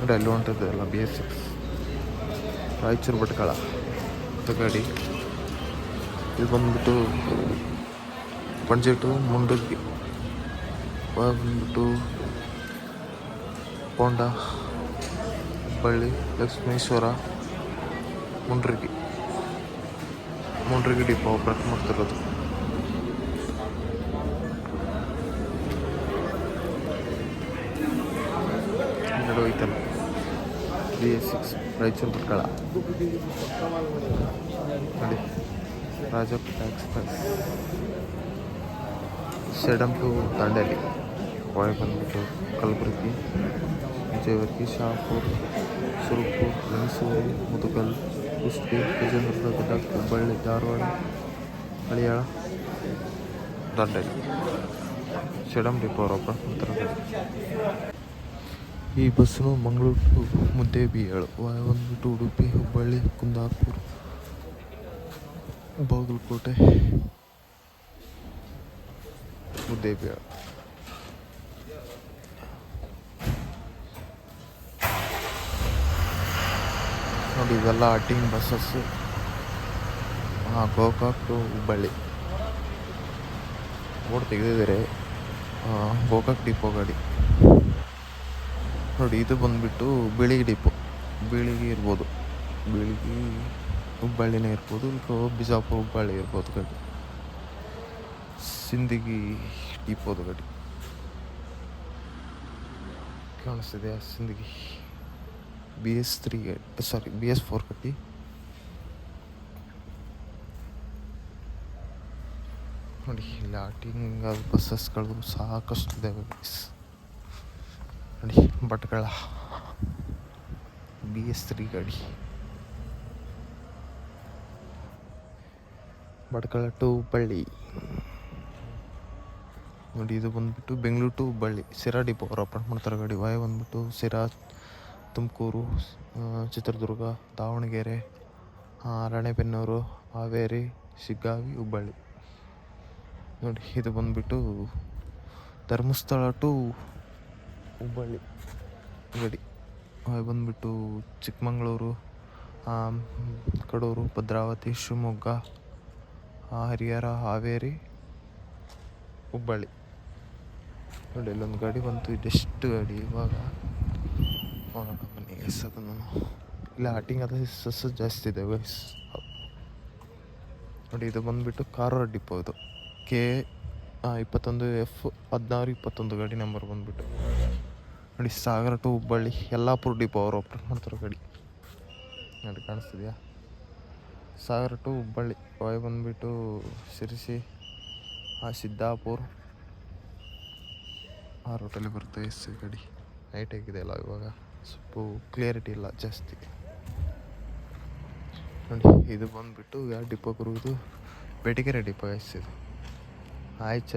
ನೋಡಿ ಅಲ್ಲಿ ಹೊಂಟದ್ದು ಎಲ್ಲ B S six Raichur Bhatkal ಇದು ಗಾಡಿ ಇದು ಬಂದ್ಬಿಟ್ಟು ಪಣಜಿ ಟು ಮುಂಡಗಿ ಬಂದ್ಬಿಟ್ಟು ಹೋಂಡ ಹುಬ್ಬಳ್ಳಿ ಲಕ್ಷ್ಮೇಶ್ವರ, ಮುಂಡ್ರಿಗಿ. ಮುಂಡ್ರಿಗಿ ಡಿಪೋ ಆಪ್ರೇಟ್ ಮಾಡ್ತಿರೋದು. ಹೋಯ್ತಲ್ಲ B S six Raichur Bhatkal ನೋಡಿ ರಾಜಪುರ ಎಕ್ಸ್ಪ್ರೆಸ್ ಸೆಡಮ್ ಟು ದಾಂಡೇಲಿ. ಹೊಳೆ ಬಂದ್ಬಿಟ್ಟು ಕಲಬುರಗಿ, ವಿಜಯವರ್ಗಿ, ಶಾಪುರ್, ಸುರಪುರ್, ಮೈಸೂರು, ಮುದುಗಲ್, ಕುಷ್ಟಗಿ, ವಿಜಯನಗರ ಗದಗ ಹುಬ್ಬಳ್ಳಿ, ಧಾರವಾಡ ಹಳಿಯಾಳ ದಾಂಡೇಲಿ. ಸೆಡಮ್ ಡಿಪೋ ಉತ್ತರ ಮಾಡ್ತಾರೆ ಈ ಬಸ್ಸು ಮಂಗಳೂರು ಟು ಮುದ್ದೇಬಿಹಾಳು ಒಂದು ಟು ಉಡುಪಿ, ಹುಬ್ಬಳ್ಳಿ, ಕುಂದಾಪುರ, ಬಾಗಲಕೋಟೆ ಮುದ್ದೇಬಿಹಾಳು ನೋಡಿ, ಇವೆಲ್ಲ ಅಟಿಂಗ್ ಬಸ್ಸಸ್ಸು. ಹಾಂ ಗೋಕಾಕ್ ಟು ಹುಬ್ಬಳ್ಳಿ. ಬೋರ್ಡ್ ತೆಗೆದಿದ್ದಾರೆ. ಗೋಕಾಕ್ ಡಿಪೋ ಗಾಡಿ. ನೋಡಿ, ಇದು ಬಂದ್ಬಿಟ್ಟು ಬೀಳಿಗೆ ಡಿಪೋ ಬೀಳಿಗೆ ಇರ್ಬೋದು. ಬೀಳಿಗೆ ಹುಬ್ಬಳ್ಳಿನೇ ಇರ್ಬೋದು ಇಲ್ಲ ಬಿಜಾಪುರ ಹುಬ್ಬಳ್ಳಿ ಇರ್ಬೋದು ಗಾಡಿ ಸಿಂದಗಿ ಡಿಪೋದು ಗಾಡಿ ಕಾಣಿಸ್ತಿದೆ Sindagi? B S three sorry B S four ಕಟ್ಟಿ ನೋಡಿ ಲಾಟಿಂಗ್ ಬಸ್ಸಸ್ಗಳು ಸಾಕಷ್ಟು ಇದ್ದಾವೆ ನೋಡಿ ಭಟ್ಕಳ. ಬಿ ಎಸ್ ತ್ರೀ ಗಾಡಿ. ಭಟ್ಕಳ ಟು ಹುಬ್ಬಳ್ಳಿ ನೋಡಿ, ಇದು ಬಂದ್ಬಿಟ್ಟು ಬೆಂಗಳೂರು ಟು ಹುಬ್ಬಳ್ಳಿ ಸಿರಾ ಡಿಪೋ ಅವ್ರು ಅಪ್ರೆಂಟ್ ಮಾಡ್ತಾರೆ ಗಾಡಿ. ವಾಯ್ ಬಂದ್ಬಿಟ್ಟು ಸಿರಾ, ತುಮಕೂರು ಚಿತ್ರದುರ್ಗ, ದಾವಣಗೆರೆ ರಾಣೆಬೆನ್ನೂರು ಹಾವೇರಿ, ಶಿಗ್ಗಾವಿ, ಹುಬ್ಬಳ್ಳಿ. ನೋಡಿ, ಇದು ಬಂದ್ಬಿಟ್ಟು ಧರ್ಮಸ್ಥಳ ಟು ಹುಬ್ಬಳ್ಳಿ. ಗಡಿ ಬಂದುಬಿಟ್ಟು ಚಿಕ್ಕಮಗಳೂರು ಕಡೂರು, ಭದ್ರಾವತಿ, ಶಿವಮೊಗ್ಗ ಹರಿಹರ, ಹಾವೇರಿ, ಹುಬ್ಬಳ್ಳಿ. ನೋಡಿ, ಇಲ್ಲೊಂದು ಗಾಡಿ ಬಂತು. ಇದೆಷ್ಟು ಗಾಡಿ ಇವಾಗ? ಹೋಗೋಣ ಎಸ್ ಅದನ್ನು. ಇಲ್ಲ ಆಟಿಂಗ್ ಅದು, ಸಸ್ಸು ಜಾಸ್ತಿ ಇದೆ ವಯಸ್ ನೋಡಿ, ಇದು ಬಂದುಬಿಟ್ಟು ಕಾರವಾರ ಡಿಪೋ ಇದು. ಕೆ ಇಪ್ಪತ್ತೊಂದು ಎಫ್ ಹದಿನಾರು ಇಪ್ಪತ್ತೊಂದು ಗಾಡಿ ನಂಬರ್ ಬಂದ್ಬಿಟ್ಟು. ನೋಡಿ ಸಾಗರ ಟು ಹುಬ್ಬಳ್ಳಿ, ಯಲ್ಲಾಪುರ ಡಿಪೋ ಅವರು ಮಾಡ್ತಾರೆ ಗಾಡಿ. ನೋಡಿ ಕಾಣಿಸ್ತಿದ್ಯಾ? ಸಾಗರ ಟು ಹುಬ್ಬಳ್ಳಿ ವಾಯ್ ಬಂದ್ಬಿಟ್ಟು ಸಿರಿಸಿ, ಆ ಸಿದ್ದಾಪುರ್. ಆ ರೂಟಲ್ಲಿ ಬರುತ್ತೆ ಎಸ್ ಗಾಡಿ. ನೈಟ್ ಆಗಿದೆ ಅಲ್ಲ ಇವಾಗ. ಸ್ವಲ್ಪ ಕ್ಲಿಯರಿಟಿ ಇಲ್ಲ, ಜಾಸ್ತಿ. ನೋಡಿ, ಇದು ಬಂದ್ಬಿಟ್ಟು ಯಾವ ಡಿಪೋ ಕರುವುದು ಬೆಟಗೆರೆ ಡಿಪೋ ಎಸ್ ಇದು. ಆಯ್ಚ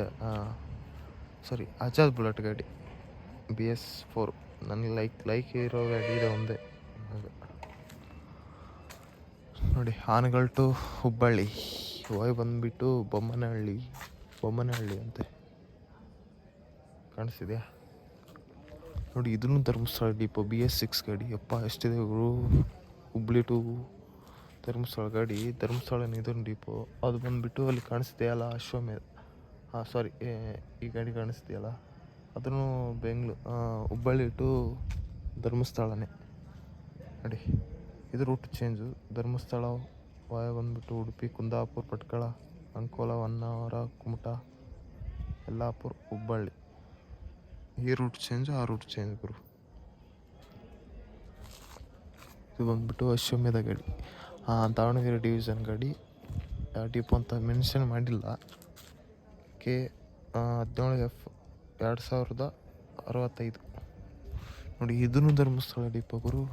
ಸಾರಿ ಆಜಾದ್ ಬುಲೆಟ್ ಗಾಡಿ. B S four. ನನಗೆ ಲೈಕ್ ಲೈಕ್ ಇರೋ ಗಾಡಿ ಇದೆ ಒಂದೇ ನೋಡಿ ಆನಗಲ್ ಟು ಹುಬ್ಬಳ್ಳಿ. ಹೋಯ್ ಬಂದ್ಬಿಟ್ಟು ಬೊಮ್ಮನಹಳ್ಳಿ ಬೊಮ್ಮನಹಳ್ಳಿ ಅಂತೆ. ಕಾಣಿಸಿದೆಯಾ ನೋಡಿ, ಇದನ್ನು Dharmasthala depot B S six ಗಾಡಿ. ಅಪ್ಪ ಎಷ್ಟಿದೆ ಗುರು? ಹುಬ್ಳಿ ಟು ಧರ್ಮಸ್ಥಳ ಗಾಡಿ. ಧರ್ಮಸ್ಥಳ ಇದೊಂದು ಡಿಪೋ ಅದು ಬಂದುಬಿಟ್ಟು ಅಲ್ಲಿ ಕಾಣಿಸ್ತಿದೆಯಲ್ಲ ಅಶ್ವಮೇಧ? ಹಾಂ ಸಾರಿ ಈ ಗಾಡಿ ಕಾಣಿಸ್ತಿದೆಯಲ್ಲ? ಅದನ್ನು ಬೆಂಗ್ಳೂರು ಹುಬ್ಬಳ್ಳಿ ಟು ಧರ್ಮಸ್ಥಳನೇ. ನೋಡಿ. ಇದು ರೂಟ್ ಚೇಂಜು ಧರ್ಮಸ್ಥಳ ವಾಯ ಬಂದ್ಬಿಟ್ಟು ಉಡುಪಿ, ಕುಂದಾಪುರ, ಪಟ್ಕಳ, ಅಂಕೋಲ, ಹೊನ್ನಾವರ, ಕುಮಟ, ಯಲ್ಲಾಪುರ, ಹುಬ್ಬಳ್ಳಿ. ಈ ರೂಟ್ ಚೇಂಜ್ ಆ ರೂಟ್ ಚೇಂಜ್ ಗುರು. ಇದು ಬಂದುಬಿಟ್ಟು ಅಶ್ವಮೇಧ ಗಾಡಿ. ದಾವಣಗೆರೆ ಡಿವಿಷನ್ ಗಾಡಿ. ಡಿಪೋ ಅಂತ ಮೆನ್ಷನ್ ಮಾಡಿಲ್ಲ. ಕೆ ಹದಿನೇಳು ಎಫ್ ಎರಡು ಸಾವಿರದ ಅರವತ್ತೈದು. ನೋಡಿ, ಇದನ್ನು ಧರ್ಮಸ್ಥಳ ಡಿಪೋ ಗುರು.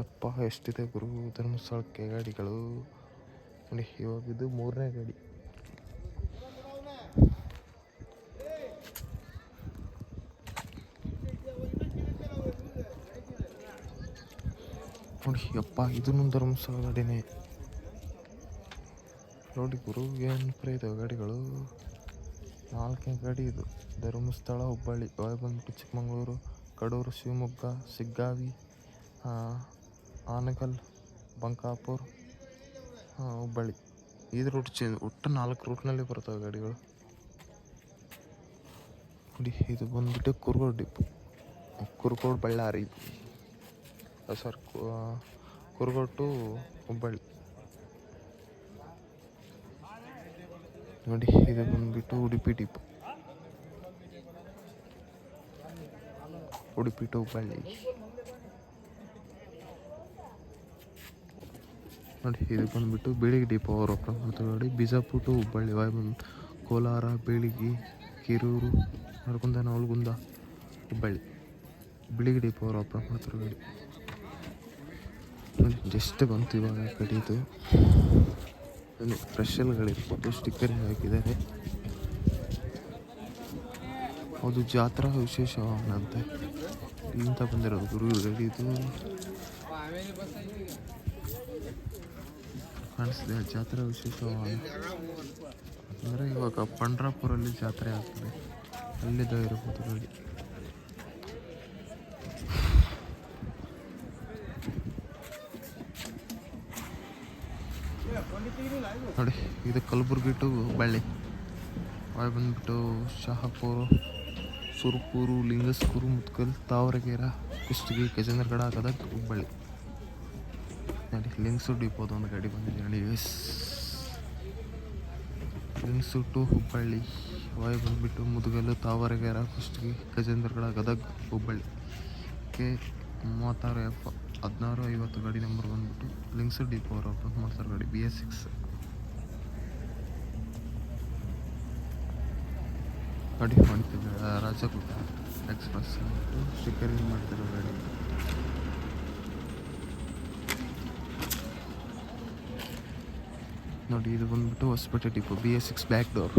ಯಪ್ಪ, ಎಷ್ಟಿದೆ ಗುರು ಧರ್ಮಸ್ಥಳಕ್ಕೆ ಗಾಡಿಗಳು? ನೋಡಿ, ಇವಾಗ ಇದು ಮೂರನೇ ಗಾಡಿ. ನೋಡಿ, ಯಪ್ಪ, ಇದನ್ನು ಧರ್ಮಸ್ಥಳ ಗಾಡಿನೇ. ನೋಡಿ ಗುರು, ಏನು ಪ್ರೇ ಇದಾವೆ ಗಾಡಿಗಳು? ನಾಲ್ಕನೇ ಗಾಡಿ ಇದು. ಧರ್ಮಸ್ಥಳ, ಹುಬ್ಬಳ್ಳಿ ಒಳಗೆ ಬಂದ್ಬಿಟ್ಟು ಚಿಕ್ಕಮಗಳೂರು, ಕಡೂರು, ಶಿವಮೊಗ್ಗ, ಸಿಗ್ಗಾವಿ ಆನಗಲ್ ಬಂಕಾಪುರ್ ಹುಬ್ಬಳ್ಳಿ. ಇದು ರೂಟ್ ಚೇಂಜ್ ಒಟ್ಟು ನಾಲ್ಕು ರೂಟ್ನಲ್ಲಿ ಬರ್ತವೆ ಗಾಡಿಗಳು. ನೋಡಿ, ಇದು ಬಂದ್ಬಿಟ್ಟು ಕುರ್ಗೋಡು ಡಿಪ್ಪು ಕುರ್ಗೋಡು ಬಳ್ಳಾರಿ. ಸರ್ ಕುರ್ಗೋಡು ಹುಬ್ಬಳ್ಳಿ. ನೋಡಿ, ಇದು ಬಂದ್ಬಿಟ್ಟು ಉಡುಪಿ ಡಿಪೋ ಉಡುಪಿ ಟು ಹುಬ್ಬಳ್ಳಿ ನೋಡಿ, ಇದು ಬಂದ್ಬಿಟ್ಟು ಬೆಳಿಗ್ಗೆ ಡಿಪೋ ಅವರ ನೋಡಿ. ಬಿಜಾಪುರ ಟು ಹುಬ್ಬಳ್ಳಿ ವಾಯ್ ಬಂದು ಕೋಲಾರ ಬೆಳಿಗ್ಗೆ ಕಿರೂರು ನರಗುಂದ ನವಲಗುಂದ ಹುಬ್ಬಳ್ಳಿ ಬಿಳಿಗೆ ಡಿಪೋ ಅವರ ಅಪ್ರ ಮಾಡ್ತಾರೆ ನೋಡಿ. ಜಸ್ಟ್ ಬಂತು ಇವಾಗ ನೋಡಿ ಸ್ಪೆಷಲ್ಗಳಿರ್ಬೋದು ಸ್ಟಿಕ್ಕರ್ ಹಾಕಿದ್ದಾರೆ. ಅದು ಜಾತ್ರಾ ವಿಶೇಷ ವಾಹನ ಅಂತ. ಇಲ್ಲಿಂದ ಬಂದಿರೋದು ಗುರು ಇದು ಕಾಣಿಸ್ತಿದೆ ಜಾತ್ರಾ ವಿಶೇಷ ವಾಹನ. ಅಂದರೆ ಇವಾಗ ಪಂಡ್ರಾಪುರಲ್ಲಿ ಜಾತ್ರೆ ಆಗ್ತದೆ. ಅಲ್ಲಿದ್ದ ಇರಬಹುದು ಗಾಡಿ ನೋಡಿ, ಇದು ಕಲಬುರ್ಗಿ ಟು ಬಳ್ಳಿ. ಒಳಗೆ ಬಂದ್ಬಿಟ್ಟು ಶಹಾಪುರ, ಸುರ್ಪೂರು, ಲಿಂಗಸ್ಕೂರು, ಮುತ್ಕಲ್, ತಾವರಗೇರ ಕುಷ್ಟಗಿ ಗಜೇಂದ್ರಗಡ, ಗದಗ, ಹುಬ್ಬಳ್ಳಿ. ನೋಡಿ, ಲಿಂಗ್ಸು ಡಿಪೋದು ಒಂದು ಗಾಡಿ ಬಂದಿದೆ ನೋಡಿ, ಎಸ್. ಲಿಂಗ್ಸು ಟು ಹುಬ್ಬಳ್ಳಿ. ವಾಯು ಬಂದ್ಬಿಟ್ಟು ಮುದುಗಲ್ಲು ತಾವರಗೇರ ಕುಷ್ಟಗಿ ಗಜೇಂದ್ರಗಡ, ಗದಗ್, ಹುಬ್ಬಳ್ಳಿ. ಕೆ. ಮೂವತ್ತಾರು ಎಫ್. ಹದಿನಾರು ಐವತ್ತು ಗಾಡಿ ನಂಬರ್ ಬಂದ್ಬಿಟ್ಟು ಲಿಂಕ್ಸ್ ಡಿಪೋ ಅವರು ಅಪ್ರೋಚ್ ಮಾಡ್ತಾರೆ ಗಾಡಿ ಬಿ ಎಸ್ ಸಿಕ್ಸ್ ಗಾಡಿ ಮಾಡ್ತಿದ್ದೆ ರಾಜಕೂಟ ಎಕ್ಸ್ಪ್ರೆಸ್ ಸ್ಟಿಕ್ಕರಿಂಗ್ ಮಾಡ್ತಿರೋ ಗಾಡಿ. ನೋಡಿ, ಇದು ಬಂದ್ಬಿಟ್ಟು Hosapete depot B S six back door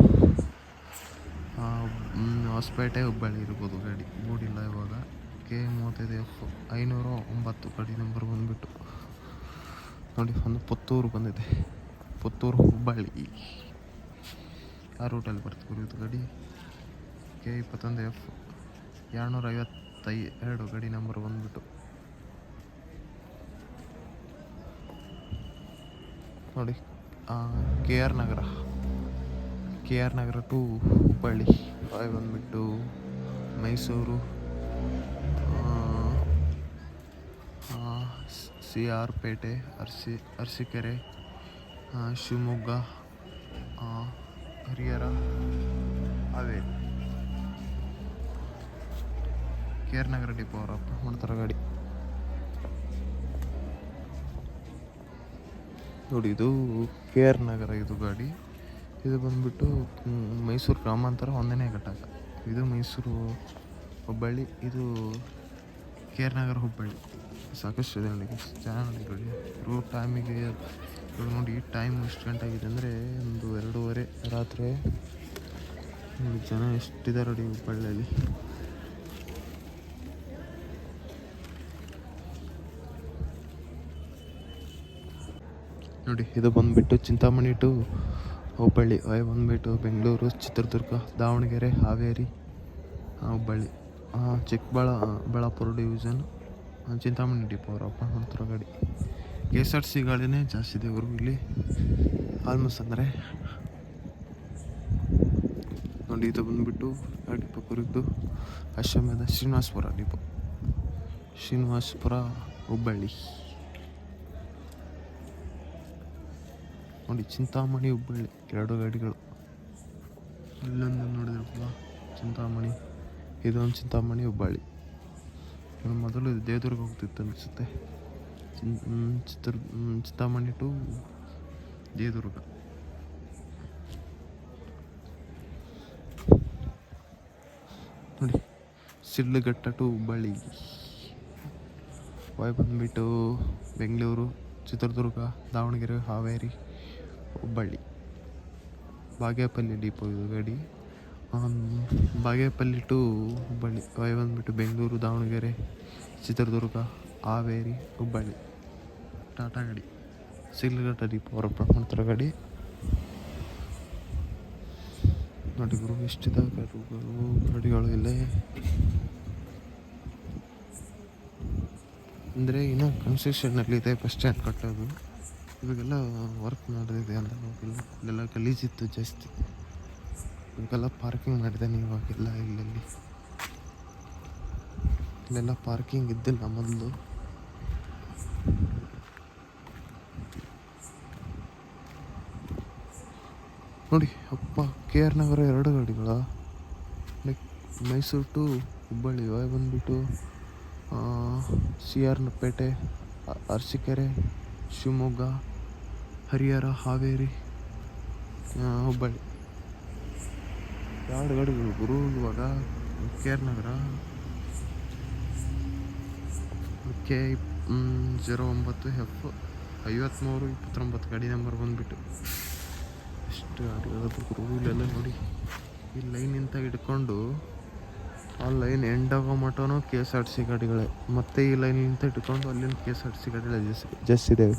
Hosapete Hubballi ಇರ್ಬೋದು ಗಾಡಿ, ಮೂಡಿಲ್ಲ ಇವಾಗ. ಕೆ ಮೂವತ್ತೈದು ಎಫ್ ಐನೂರ ಒಂಬತ್ತು ಗಾಡಿ ನಂಬರ್ ಬಂದುಬಿಟ್ಟು. ನೋಡಿ ಒಂದು ಪುತ್ತೂರು ಬಂದಿದೆ. ಪುತ್ತೂರು ಹುಬ್ಬಳ್ಳಿ. ಆ ರೂಟಲ್ಲಿ ಬರ್ತದೆ ಇದು ಗಾಡಿ. ಕೆ ಇಪ್ಪತ್ತೊಂದು ಎಫ್ ಎರಡುನೂರ ಐವತ್ತೈ ಎರಡು ಗಾಡಿ ನಂಬರ್ ಬಂದುಬಿಟ್ಟು. ನೋಡಿ K R Nagar. K R Nagar to Hubballi. ಬಂದುಬಿಟ್ಟು Mysuru. C R Pete, ಅರ್ಸಿ, Arsikere Shivamogga Harihar, Haveri. K R Nagar depot ಅವರ ಮಾಡ್ತಾರೆ ಗಾಡಿ. ನೋಡಿ, ಇದು ಕೆ ಆರ್ ನಗರ, ಇದು ಗಾಡಿ. ಇದು ಬಂದ್ಬಿಟ್ಟು ಮೈಸೂರು ಗ್ರಾಮಾಂತರ ಒಂದನೇ ಘಟಕ. ಇದು ಮೈಸೂರು ಹುಬ್ಬಳ್ಳಿ, ಇದು ಕೆ ಆರ್ ನಗರ ಹುಬ್ಬಳ್ಳಿ. ಸಾಕಷ್ಟು ಇದೆ ನೋಡಿ ಚೆನ್ನಾಗಿ ನೋಡಿ ರೂಟ್ ಟೈಮಿಗೆ ನೋಡಿ ಟೈಮ್ ಎಷ್ಟು ಗಂಟೆ ಆಗಿದೆ ಅಂದರೆ ಒಂದು ಎರಡೂವರೆ ರಾತ್ರಿ. ನೋಡಿ ಜನ ಎಷ್ಟಿದ್ದಾರೆ ನೋಡಿ ಹುಬ್ಬಳ್ಳಿಯಲ್ಲಿ ನೋಡಿ, ಇದು ಬಂದುಬಿಟ್ಟು ಚಿಂತಾಮಣಿ ಟು ಹುಬ್ಬಳ್ಳಿ ವೈ ಬಂದುಬಿಟ್ಟು ಬೆಂಗಳೂರು, ಚಿತ್ರದುರ್ಗ, ದಾವಣಗೆರೆ, ಹಾವೇರಿ ಹುಬ್ಬಳ್ಳಿ. ಚಿಕ್ಕಬಳ್ಳಾ, ಬಳ್ಳಾಪುರ ಡಿವಿಷನ್ ಚಿಂತಾಮಣಿ ಡಿಪೋ ಅವ್ರು ಮಾಡ್ತಿರೋ ಗಾಡಿ ಕೆ ಎಸ್ ಆರ್ ಸಿ ಗಾಡಿನೇ ಜಾಸ್ತಿ ಇದೆ ಇವರು ಇಲ್ಲಿ ಆಲ್ಮೋಸ್ಟ್ ಅಂದರೆ ನೋಡಿ, ಇದು ಬಂದುಬಿಟ್ಟು ಆ ಡಿಪೋ ಕುರಿತು ಅಶ್ವಮೇಧ ಶ್ರೀನಿವಾಸಪುರ ಡಿಪೋ ಶ್ರೀನಿವಾಸಪುರ ಹುಬ್ಬಳ್ಳಿ. ನೋಡಿ, ಚಿಂತಾಮಣಿ, ಹುಬ್ಬಳ್ಳಿ ಎರಡು ಗಾಡಿಗಳು. ಇಲ್ಲೊಂದು ನೋಡಿದ್ರಪ್ಪ, ಚಿಂತಾಮಣಿ. ಇದೊಂದು ಚಿಂತಾಮಣಿ, ಹುಬ್ಬಳ್ಳಿ. ಮೊದಲು ದೇವದುರ್ಗ ಹೋಗ್ತಿತ್ತು ಅನಿಸುತ್ತೆ. ಚಿತ್ರ ಚಿತ್ತಾಮಣಿ ಟು ದೇವದುರ್ಗ. ನೋಡಿ, ಸಿಡ್ಲಘಟ್ಟ ಟು ಹುಬ್ಬಳ್ಳಿ. ವಾಯ್ ಬಂದ್ಬಿಟ್ಟು ಬೆಂಗಳೂರು, ಚಿತ್ರದುರ್ಗ, ದಾವಣಗೆರೆ, ಹಾವೇರಿ, ಹುಬ್ಬಳ್ಳಿ. ಬಾಗೇಪಲ್ಲಿ ಡಿಪೋ ಇದು ಗಾಡಿ. ಬಾಗೇಪಲ್ಲಿ ಟು ಹುಬ್ಬಳ್ಳಿ ವೈ ಬಂದ್ಬಿಟ್ಟು ಬೆಂಗಳೂರು, ದಾವಣಗೆರೆ, ಚಿತ್ರದುರ್ಗ, ಹಾವೇರಿ, ಹುಬ್ಬಳ್ಳಿ. ಟಾಟಾ ಗಾಡಿ ಸಿಡ್ಲಘಟ್ಟ ದೀಪ ಅವರ ಮಾಡ್ತಾರೆ ಗಾಡಿ. ನೋಡಿ ಗುರು ಎಷ್ಟಿದಾವೆ ಗಾಡಿಗಳು ಗಾಡಿಗಳು ಇಲ್ಲೇ. ಅಂದರೆ ಇನ್ನೂ ಕನ್ಸ್ಟ್ರಕ್ಷನ್ನಲ್ಲಿದೆ ಫಸ್ಟ್ ಸ್ಟ್ಯಾಂಡ್ ಕಟ್ಟೋದು. ಇವಾಗೆಲ್ಲ ವರ್ಕ್ ಮಾಡೋದಿದೆ ಅಂತ ಇಲ್ಲೆಲ್ಲ ಗಲೀಜಿತ್ತು ಜಾಸ್ತಿ. ಇವಾಗೆಲ್ಲ ಪಾರ್ಕಿಂಗ್ ಮಾಡಿದ್ದಾನೆ ಇವಾಗೆಲ್ಲ ಇಲ್ಲೆಲ್ಲಿ. ಇಲ್ಲೆಲ್ಲ ಪಾರ್ಕಿಂಗ್ ಇದ್ದಿಲ್ಲ ಮೊದಲು. ನೋಡಿ, ಅಪ್ಪ ಕೆ ಆರ್ ನಗರ ಎರಡು ಗಾಡಿಗಳ. ಲೈಕ್, ಮೈಸೂರು ಟು ಹುಬ್ಬಳ್ಳಿ ಇವಾಗ ಬಂದುಬಿಟ್ಟು ಸಿ ಆರ್ ನಪೇಟೆ ಅರಸಿಕೆರೆ, ಶಿವಮೊಗ್ಗ, ಹರಿಹರ, ಹಾವೇರಿ ಹುಬ್ಬಳ್ಳಿ. ಎರಡು ಗಾಡಿಗಳು ಗುರು ಇವಾಗ K R Nagar, K zero ಒಂಬತ್ತು ಎಫ್ ಐವತ್ತ್ಮೂರು ಇಪ್ಪತ್ತೊಂಬತ್ತು ಗಾಡಿ ನಂಬರ್ ಬಂದುಬಿಟ್ಟು. ಎಷ್ಟು ಗಾಡಿ ಗುರು ಇಲ್ಲೆಲ್ಲ ನೋಡಿ. ಈ ಲೈನಿಂದ ಹಿಡ್ಕೊಂಡು ಆ ಲೈನ್ ಎಂಡ್ ಆಗೋ ಮಟನೂ K S R T C ಗಾಡಿಗಳೇ. ಮತ್ತೆ ಈ ಲೈನಿಂದ ಹಿಡ್ಕೊಂಡು ಅಲ್ಲಿಂದ K S R T C ಗಾಡಿಗಳೇ ಜಾಸ್ತಿ ಜಾಸ್ತಿ ಇದ್ದಾವೆ